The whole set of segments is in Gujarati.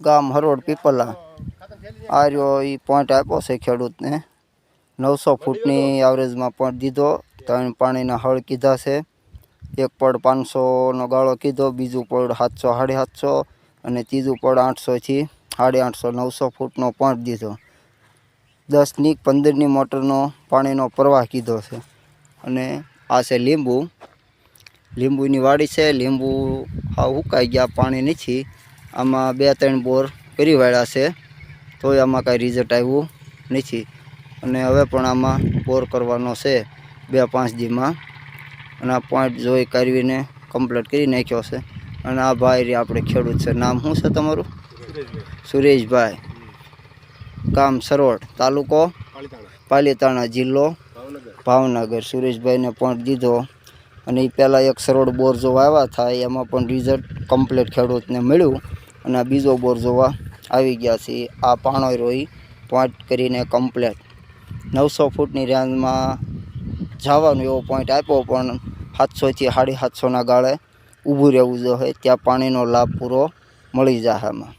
ગામ હરોડ પીપલા. આ રહ્યો એ પોઈન્ટ આપ્યો છે ખેડૂતને. નવસો ફૂટની એવરેજમાં પોઈન્ટ દીધો. ત્રણ પાણીના હળ કીધા છે. એક પડ પાંચસોનો ગાળો કીધો, બીજું પડ સાતસો, સાડી સાતસો અને ત્રીજું પડ આઠસોથી સાડી આઠસો, નવસો ફૂટનો પોઈન્ટ દીધો. દસની પંદરની મોટરનો પાણીનો પ્રવાહ કીધો છે. અને આ છે લીંબુ. લીંબુની વાડી છે. લીંબુ હા સુકાઈ ગયા, પાણી નથી. આમાં બે ત્રણ બોર કરી વાળ્યા છે. તોય આમાં કાંઈ રિઝલ્ટ આવ્યું નથી. અને હવે પણ આમાં બોર કરવાનો છે બે પાંચ દીમાં. અને આ પોઈન્ટ જોઈ કરવીને કમ્પ્લીટ કરી નાખ્યો છે. અને આ ભાઈ રે આપણે ખેડૂત છે. નામ શું છે તમારું? સુરેશભાઈ. ગામ સરોડ તાલુકો પાલીતાણા. જિલ્લો ભાવનગર. સુરેશભાઈને પોઈન્ટ દીધો. અને એ પહેલાં એક સરોડ બોર જો આવ્યા હતા એમાં પણ રિઝલ્ટ કમ્પ્લીટ ખેડૂતને મળ્યું. અને બીજો બોર જોવા આવી ગયા છે આ પાણો રોઈ પોઈન્ટ કરીને કમ્પ્લેટ નવસો ફૂટની રેન્જમાં જવાનો એવો પોઈન્ટ આપ્યો, પણ સાતસોથી સાડી સાતસોના ગાળે ઊભું રહેવું જોઈએ. ત્યાં પાણીનો લાભ પૂરો મળી જાય એમાં.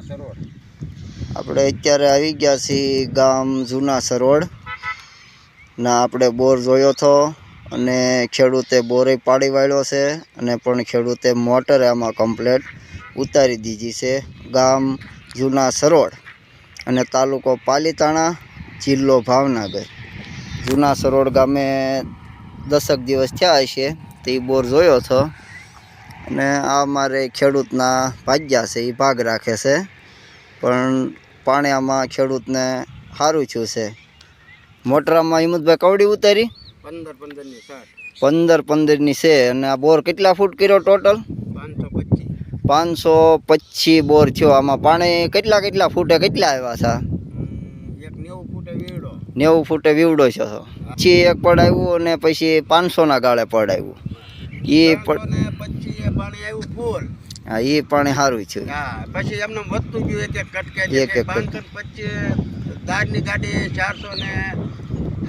આપણે અત્યારે આવી ગયા છીએ ગામ જૂના સરોડ ના, આપણે બોર જોયો હતો અને ખેડૂતે બોરે પાડી વાળ્યો છે અને પણ ખેડૂતે મોટર આમાં કમ્પ્લેટ ઉતારી દીધી છે. ગામ જૂના સરોડ અને તાલુકો પાલીતાણા, જિલ્લો ભાવનગર. જૂના સરોડ ગામે દસક દિવસ થયા હશે, તે બોર જોયો હતો અને આ મારે ખેડૂતના ભાગ્યા છે એ ભાગ રાખે છે. પણ પાણીમાં ખેડૂતને સારું થયું છે. મોટરામાં હિંમતભાઈ કવડી ઉતારી? પંદર પંદરની સાઠ. પંદર પંદરની છે અને આ બોર કેટલા ફૂટ કર્યો ટોટલ? પાંચસો પચીસ. બોર થયો. આમાં પાણી કેટલા કેટલા ફૂટે કેટલા આવ્યા છે? એક નેવું ફૂટે વીવડો. છે. પછી એક પડ આવ્યું અને પછી પાંચસોના ગાળે પડ આવ્યું. એ પણ ને એ પાણી આવ્યું ફૂલ. હા એ પાણી સારું છે. હા પછી એમને વધતું ગયું એક એક કટકે એક પાંચસો પચીસ દાળની ગાડી ચારસો ને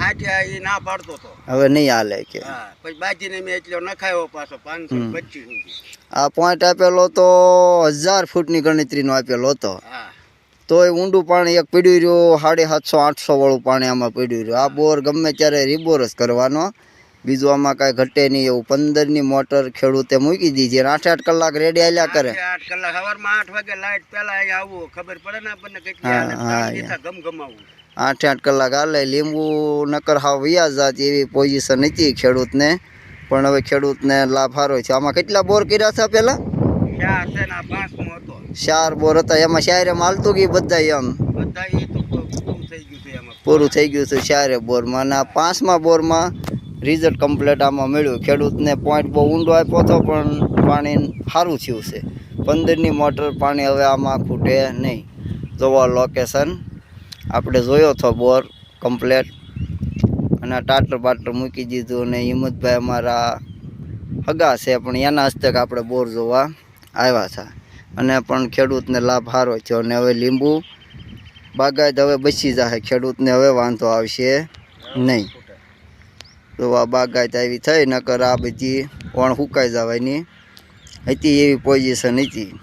હાથ્યા એ ના પાડતો હતો હવે નહીં હાલે કે. હા પછી બાજીને મેં એટલો નખાયો પાછો પાંચસો. પચીસ આ પોઈન્ટ આપેલો તો હજાર ફૂટની ગણતરીનો આપેલો હતો. હા. તોય ઊંડું પાણી એક પીડ્યું રહ્યું સાડી સાતસો આઠસો વાળું પાણી આમાં પીડ્યું રહ્યું. આ બોર ગમે ત્યારે રીબોર જ કરવાનો. બીજું આમાં કાંઈ ઘટે નહીં એવું. પંદરની મોટર ખેડૂતે મૂકી દીધી. આઠ આઠ કલાક રેડી આલ્યા કરે. આઠ કલાક. સવારમાં આઠ વાગે લાઈટ પેલા અહીંયા આવવું ખબર પડે ને આપણને કેટલી હા, હા, ત્રણ ગમ ગમાવું આઠ આઠ કલાક હાલે. લીંબુ નકર હાવ વ્યાજ જાત એવી પોઝિશન હતી ખેડૂતને. પણ હવે ખેડૂતને લાભ સારો છે આમાં કેટલા બોર કર્યા હતા પહેલાં ચાર છે ને આ ચાર બોર હતા. એમાં શાયરે માલતું કે બધા એમ? બધા પૂરું થઈ ગયું છે એમાં. પૂરું થઈ ગયું છે ચારે બોરમાં. અને આ પાંચમા બોરમાં રિઝલ્ટ કમ્પ્લીટ આમાં મળ્યું. ખેડૂતને પોઈન્ટ બહુ ઊંડો આપ્યો હતો, પણ પાણી સારું થયું છે. પંદરની મોટર પાણી હવે આમાં ખૂટે નહીં. જોવા લોકેશન આપણે જોયો હતો બોર કમ્પ્લેટ અને ટાટર બાટર મૂકી દીધું અને હિંમતભાઈ અમારા હગા છે, પણ એના હસ્તક આપણે બોર જોવા આવ્યા હતા. અને પણ ખેડૂતને લાભ સારો થયો. અને હવે લીંબુ બાગાયત હવે બચી જશે ખેડૂતને હવે વાંધો આવશે નહીં. તો આ બાગાયત આવી થઈ નકર આ બધી વણ સુકાઈ જવાની. હતી એવી પોઝિશન હતી.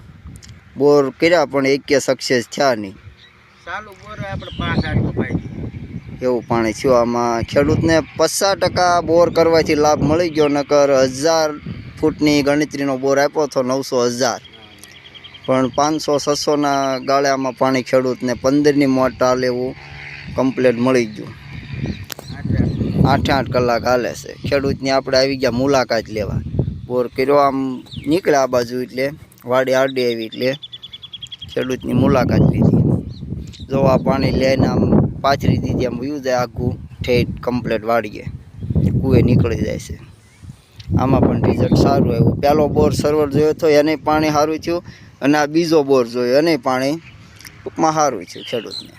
બોર કર્યા પણ એકે સક્સેસ થયા નહીં. એવું પાણી થયું. આમાં ખેડૂતને પચાસ ટકા બોર કરવાથી લાભ મળી ગયો નકર હજાર ફૂટની ગણતરીનો બોર આપ્યો હતો નવસો હજાર. પણ પાંચસો છસોના ગાળામાં પાણી ખેડૂતને પંદરની મોટા લેવું કમ્પ્લેટ મળી ગયું. આઠે આઠ કલાક હાલે છે. ખેડૂતની આપણે આવી ગયા મુલાકાત લેવા. બોર કર્યો, આમ નીકળ્યા આ બાજુ એટલે, વાડી આડી આવી એટલે ખેડૂતની મુલાકાત લીધી. જો આ પાણી લઈને આમ પાથરી દીધી, આમ વયું જાય આખું, ઠેઠ કમ્પ્લેટ વાળીએ કૂએ નીકળી જાય છે. આમાં પણ રિઝલ્ટ સારું આવ્યું. પહેલો બોર સર્વર જોયો હતો એને પાણી સારું થયું અને આ બીજો બોર જોયો, એને પાણી ટૂંકમાં સારું થયું ખેડૂતને.